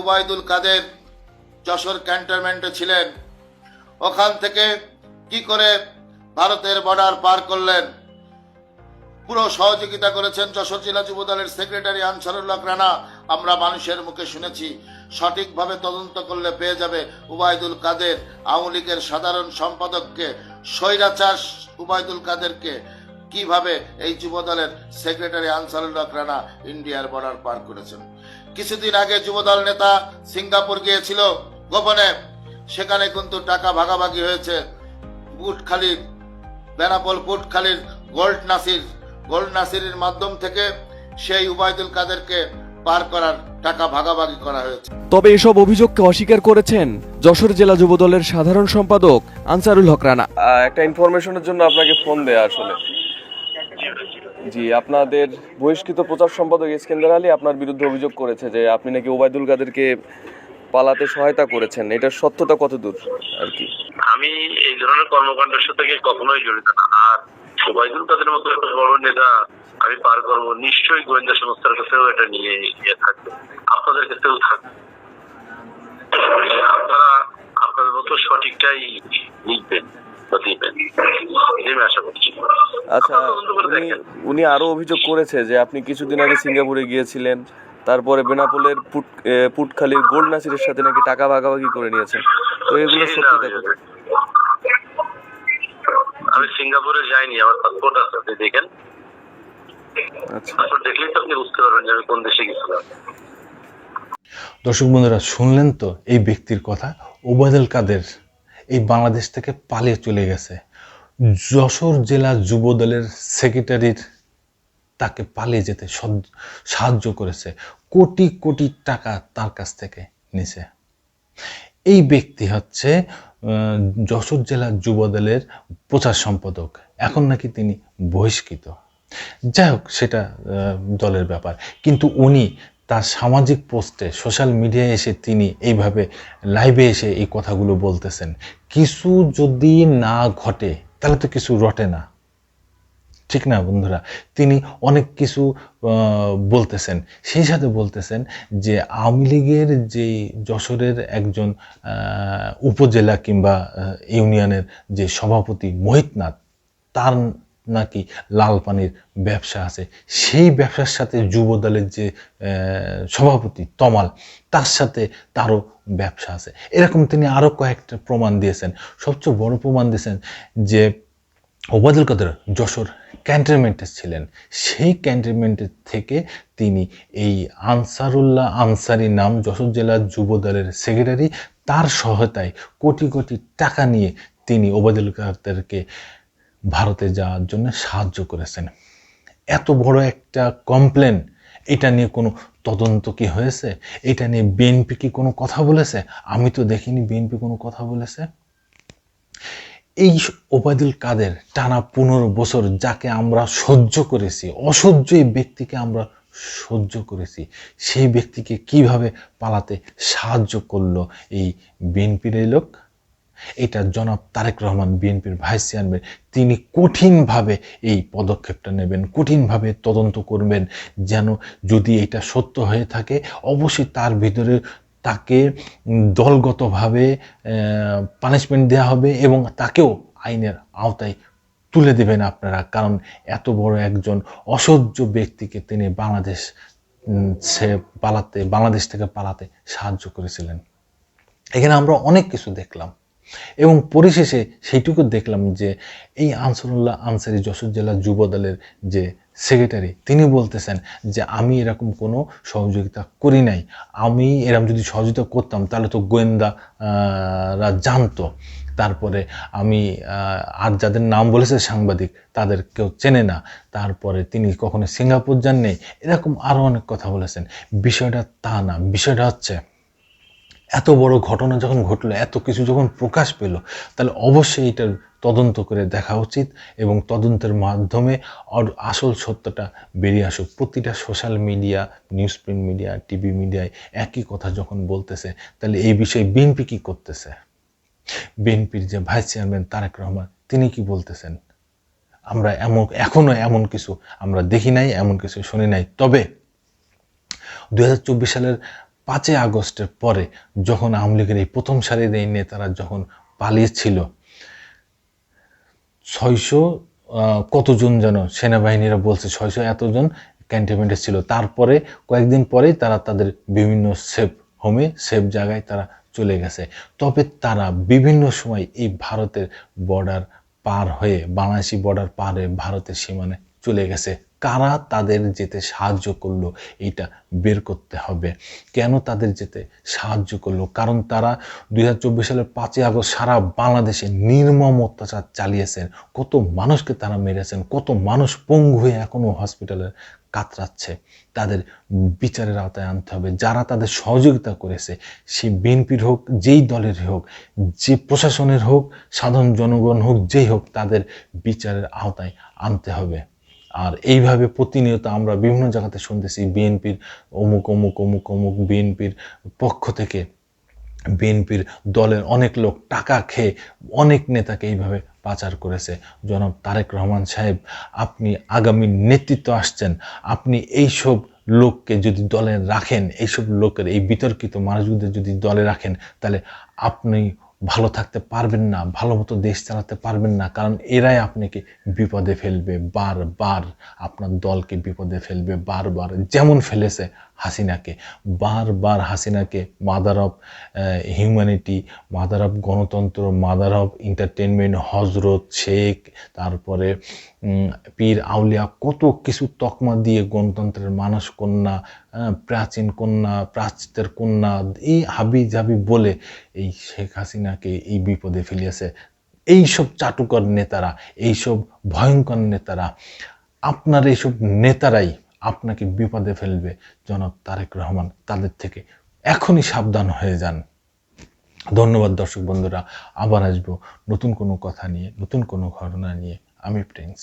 উবায়দুল কাদের যশোর ক্যান্টনমেন্টে ছিলেন। ওখান থেকে কি করে ভারতের বর্ডার পার করলেন? পুরো সহযোগিতা করেছেন যশোর জেলা যুব দলের সেক্রেটারি আনসারুল্লাহ রানা। আমরা মানুষের মুখে শুনেছি, সঠিকভাবে তদন্ত করলে পেয়ে যাবে উবায়দুল কাদের। আওয়ামী লীগের সাধারণ সম্পাদককে, স্বৈরাচার উবায়দুল কাদেরকে কীভাবে এই যুব দলের সেক্রেটারি আনসারুল্লাহ রানা ইন্ডিয়ার বর্ডার পার করেছেন? কিছুদিন আগে যুবদল নেতা সিঙ্গাপুর গিয়েছিল গোপনে। সেখানে কিন্তু টাকা ভাগাভাগি হয়েছে। বুটখালির বেনাপোল বুটখালির গোল্ড নাসির। গোল্ড নাসিরের মাধ্যম থেকে সেই উবায়দুল কাদেরকে পার করার টাকা ভাগাভাগি করা হয়েছে। তবে এসব অভিযোগকে অস্বীকার করেছেন যশোর জেলা যুবদলের সাধারণ সম্পাদক আনসারুল হক রানা। একটা ইনফরমেশনের জন্য আপনাকে ফোন দেয়া আসলে। জি, আপনাদের বহিষ্কৃত প্রচার সম্পাদক ইস্কেন্দার আলী আপনার বিরুদ্ধে অভিযোগ করেছে যে আপনি নাকি ওবায়দুল কাদেরকে পালাতে সহায়তা করেছেন। এটার সত্যতা কতদূর আর কি? আমি এই ধরনের কর্মকাণ্ডের সাথে কখনোই জড়িত না। আর সুবাইদুল তাদের মতো একটা বড় নেতা আমি পার করব, নিশ্চয়ই গোয়েন্দা সংস্থার কাছেও এটা নিয়ে ইয়ে থাকবে। আপনাদের কাছেও থাকবে আপনারা আপনাদের মতো সঠিকটাই লিখবেন বা দিবেন এটাই আমি আশা করছি আচ্ছা করে উনি উনি আরও অভিযোগ করেছে যে আপনি কিছুদিন আগে সিঙ্গাপুরে গিয়েছিলেন তারপরে বেনাপোলের পুট পুটখালির গোল্ড নাসিরের সাথে নাকি টাকা ভাগাভাগি করে নিয়েছেন। তো এগুলো সত্যতা কত আমি সিঙ্গাপুরে যাইনি আমার পাসপোর্ট আছে আপনি দেখেন। আচ্ছা। পাসপোর্ট দেখলেই তো আপনি বুঝতে পারবেন যে আমি কোন দেশে গেছিলাম দর্শক বন্ধুরা শুনলেন তো এই ব্যক্তির কথা? ওবায়দুল কাদের এই বাংলাদেশ থেকে পালিয়ে চলে গেছে। যশোর জেলা যুব দলের সেক্রেটারির তাকে পালিয়ে যেতে সাহায্য করেছে। কোটি কোটি টাকা তার কাছ থেকে নিছে এই ব্যক্তি হচ্ছে যশোর জেলা যুব দলের প্রচার সম্পাদক। এখন নাকি তিনি বহিষ্কৃত। যাই হোক, সেটা দলের ব্যাপার। কিন্তু উনি তার সামাজিক পোস্টে, সোশ্যাল মিডিয়ায় এসে তিনি এইভাবে লাইভে এসে এই কথাগুলো বলতেছেন। কিছু যদি না ঘটে তাহলে তো কিছু রটে না। ঠিক না, বন্ধুরা? তিনি অনেক কিছু বলতেছেন। সেই সাথে বলতেছেন যে আওয়ামী লীগের যে যশোরের একজন উপজেলা কিংবা ইউনিয়নের যে সভাপতি মোহিতনাথ, তার নাকি লাল পানির ব্যবসা আছে? সেই ব্যবসার সাথে যুব দলের যে সভাপতি তমাল, তার সাথে তারও ব্যবসা আছে। এরকম তিনি আরও কয়েকটা প্রমাণ দিয়েছেন। সবচেয়ে বড় প্রমাণ দিয়েছেন যে, ওবায়দুল কাদের যশোর ক্যান্টনমেন্টে ছিলেন। সেই ক্যান্টনমেন্টের থেকে তিনি এই আনসারুল্লাহ আনসারি নাম যশোর জেলার যুব দলের সেক্রেটারি তার সহায়তায় কোটি কোটি টাকা নিয়ে তিনি ওবায়দুল কাদেরকে ভারতে যাওয়ার জন্য সাহায্য করেছেন। এত বড় একটা কমপ্লেন এটা নিয়ে কোনো তদন্ত কি হয়েছে? এটা নিয়ে বিএনপি কি কোনো কথা বলেছে? আমি তো দেখিনি বিএনপি কোনো কথা বলেছে। এই ওবায়দুল কাদের টানা পনেরো বছর যাকে আমরা সহ্য করেছি, অসহ্য এই ব্যক্তিকে আমরা সহ্য করেছি, সেই ব্যক্তিকে কীভাবে পালাতে সাহায্য করল এই বিএনপির এই লোক? এটা জনাব তারেক রহমান বিএনপির ভাইস চেয়ারম্যান, তিনি কঠিনভাবে এই পদক্ষেপটা নেবেন, কঠিনভাবে তদন্ত করবেন, যেন যদি এটা সত্য হয়ে থাকে, অবশ্যই তার ভিতরে তাকে দলগতভাবে পানিশমেন্ট দেওয়া হবে এবং তাকেও আইনের আওতায় তুলে দেবেন আপনারা। কারণ এত বড় একজন অসহ্য ব্যক্তিকে তিনি বাংলাদেশ সে পালাতে, বাংলাদেশ থেকে পালাতে সাহায্য করেছিলেন। এখানে আমরা অনেক কিছু দেখলাম। এবং পরিশেষে সেইটুকু দেখলাম যে এই আনসারুল্লাহ আনসারি যশোর জেলা যুব দলের যে সেক্রেটারি, তিনি বলতেছেন যে, আমি এরকম কোনো সহযোগিতা করি নাই। আমি এরকম যদি সহযোগিতা করতাম, তাহলে তো গোয়েন্দারা জানতো। তারপরে আমি আর যাদের নাম বলেছে সাংবাদিক তাদের কেউ চেনে না। তারপরে তিনি কখনো সিঙ্গাপুর যান নেই এরকম আরও অনেক কথা বলেছেন। বিষয়টা তা না। বিষয়টা হচ্ছে এত বড় ঘটনা যখন ঘটলো, এত কিছু যখন প্রকাশ পেল, তাহলে অবশ্যই এটার তদন্ত করে দেখা উচিত এবং তদন্তের মাধ্যমে আসল সত্যটা বেরিয়ে আসুক। প্রতিটা social media news print media TV মিডিয়ায় একই কথা যখন বলতেছে, তাহলে এই বিষয়ে বিএনপি কি করতেছে? বিএনপির যে ভাইস চেয়ারম্যান তারেক রহমান, তিনি কি বলতেছেন? আমরা এমন এখনও এমন কিছু আমরা দেখি নাই, এমন কিছু শুনি নাই। তবে দু হাজার চব্বিশ সালের পাঁচই আগস্টের পরে যখন আওয়ামী লীগের এই প্রথম সারির এই নেতারা যখন পালিয়েছিল, ছয়শো কতজন যেন সেনাবাহিনীরা বলছে ছয়শো এতজন ক্যান্টনমেন্টে ছিল। তারপরে কয়েকদিন পরেই তারা তাদের বিভিন্ন সেফ হোমে, সেফ জায়গায় তারা চলে গেছে। তবে তারা বিভিন্ন সময় এই ভারতের বর্ডার পার হয়ে, বাংলাদেশি বর্ডার পার হয়ে ভারতের সীমানে চলে গেছে। কারা তাদের যেতে সাহায্য করল এটা বের করতে হবে। কেন তাদের যেতে সাহায্য করল? কারণ তারা দু হাজার চব্বিশ সালের পাঁচই আগস্ট সারা বাংলাদেশে নির্মম অত্যাচার চালিয়েছেন। কত মানুষকে তারা মেরেছেন, কত মানুষ পঙ্গু হয়ে এখনও হসপিটালে কাতরাচ্ছে। তাদের বিচারের আওতায় আনতে হবে। যারা তাদের সহযোগিতা করেছে, সে বিএনপির হোক, যেই দলের হোক, যে প্রশাসনের হোক, সাধারণ জনগণ হোক, যেই হোক, তাদের বিচারের আওতায় আনতে হবে। আর এইভাবে প্রতিনিয়ত আমরা বিভিন্ন জায়গাতে শুনতেছি বিএনপির অমুক অমুক অমুক অমুক বিএনপির পক্ষ থেকে বিএনপির দলের অনেক লোক টাকা খেয়ে অনেক নেতাকে এইভাবে পাচার করেছে। জনাব তারেক রহমান সাহেব, আপনি আগামী নেতৃত্ব আসছেন, আপনি এইসব লোককে যদি দলে রাখেন, এইসব লোকের এই বিতর্কিত মানুষগুলোদের যদি দলে রাখেন, তাহলে আপনি ভালো থাকতে পারবেন না, ভালো মতো দেশ চালাতে পারবেন না, কারণ এরাই আপনাকে বিপদে ফেলবে, বারবার আপনার দলকে বিপদে ফেলবে, বারবার যেমন ফেলেছে হাসিনাকে, বারবার হাসিনাকে mother of humanity mother of গণতন্ত্র মাদার অফ এন্টারটেনমেন্ট হজরত শেখ, তারপরে পীর আউলিয়া, কত কিছু তকমা দিয়ে গণতন্ত্রের মানস কন্যা প্রাচীন কন্যা, প্রাচ্যের কন্যা, এই হাবি জাবি বলে এই শেখ হাসিনাকে এই বিপদে ফেলিয়েছে। এইসব চাটুকর নেতারা, এইসব ভয়ঙ্কর নেতারা, আপনার এইসব নেতারাই আপনাকে বিপদে ফেলবে, জনাব তারেক রহমান। তাদের থেকে এখনই সাবধান হয়ে যান। ধন্যবাদ দর্শক বন্ধুরা, আবার আসব নতুন কোনো কথা নিয়ে, নতুন কোনো ঘটনা নিয়ে। আমি প্রিন্স।